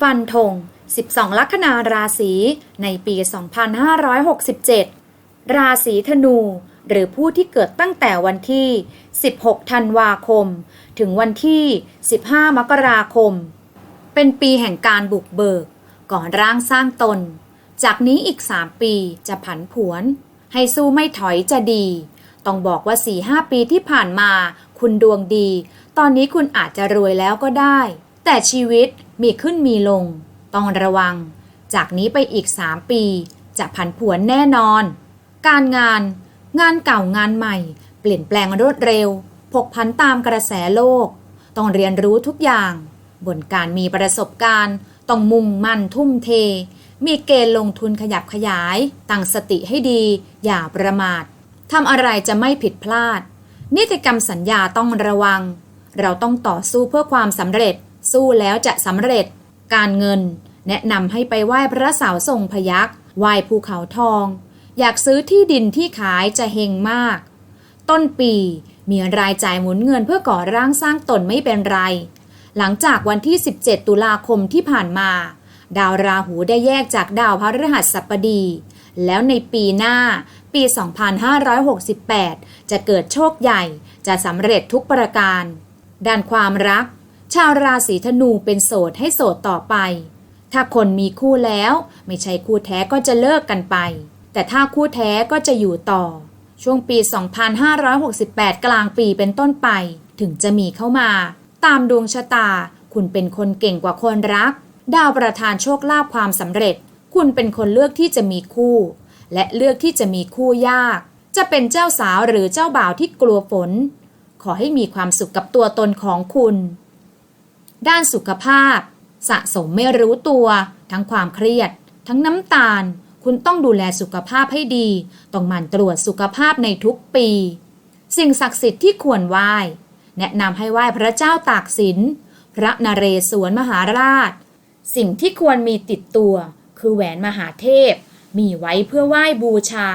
ฟันธง 12 ลัคนาราศีในปี 2567 ราศีธนู หรือผู้ที่เกิดตั้งแต่วันที่ 16 ธันวาคม ถึงวันที่ 15 มกราคม เป็นปีแห่งการบุกเบิก ก่อนร่างสร้างตน จากนี้อีก 3 ปีจะผันผวน ให้สู้ไม่ถอยจะดี ต้องบอกว่า 4-5 ปีที่ผ่านมา คุณดวงดี ตอนนี้คุณอาจจะรวยแล้วก็ได้ แต่ชีวิตมีขึ้นมีลง ต้องระวัง จากนี้ไปอีก 3 ปี จะผันผวนแน่นอน การงาน งานเก่างานใหม่ เปลี่ยนแปลงรวดเร็วผกพันตามกระแสโลก ต้องเรียนรู้ทุกอย่าง บนการมีประสบการณ์ ต้องมุ่งมั่นทุ่มเท มีเกณฑ์ลงทุนขยับขยาย ตั้งสติให้ดี อย่าประมาททำอะไรจะไม่ผิดพลาด นิติกรรมสัญญาต้องระวัง เราต้องต่อสู้เพื่อความสำเร็จ สู้แล้วจะสำเร็จ การเงิน แนะนำให้ไปไหว้พระเสาทรงพยักษ์ไหว้ภูเขาทอง อยากซื้อที่ดินที่ขายจะเฮงมาก ต้นปีมีรายจ่ายหมุนเงินเพื่อก่อร่างสร้างตนไม่เป็นไร หลังจากวันที่ 17 ตุลาคมที่ผ่านมา ดาวราหูได้แยกจากดาวพฤหัสบดี แล้วในปีหน้าปี 2568 จะเกิดโชคใหญ่ จะสำเร็จทุกประการ ด้านความรัก ชาวราศีธนูเป็นโสดให้โสดต่อไป ถ้าคนมีคู่แล้ว ไม่ใช่คู่แท้ก็จะเลิกกันไป แต่ถ้าคู่แท้ก็จะอยู่ต่อ ช่วงปี 2568 กลางปีเป็นต้นไป ถึงจะมีเข้ามา ตามดวงชะตา คุณเป็นคนเก่งกว่าคนรัก ดาวประทานโชคลาภความสำเร็จ คุณเป็นคนเลือกที่จะมีคู่ และเลือกที่จะมีคู่ยาก จะเป็นเจ้าสาวหรือเจ้าบ่าวที่กลัวฝน ขอให้มีความสุขกับตัวตนของคุณ ด้านสุขภาพ สะสมไม่รู้ตัว ทั้งความเครียด ทั้งน้ำตาล คุณต้องดูแลสุขภาพให้ดี ต้องหมั่นตรวจสุขภาพในทุกปี สิ่งศักดิ์สิทธิ์ที่ควรไหว้ แนะนำให้ไหว้พระเจ้าตากสิน พระนเรศวรมหาราช สิ่งที่ควรมีติดตัว คือแหวนมหาเทพ มีไว้เพื่อไหว้บูชา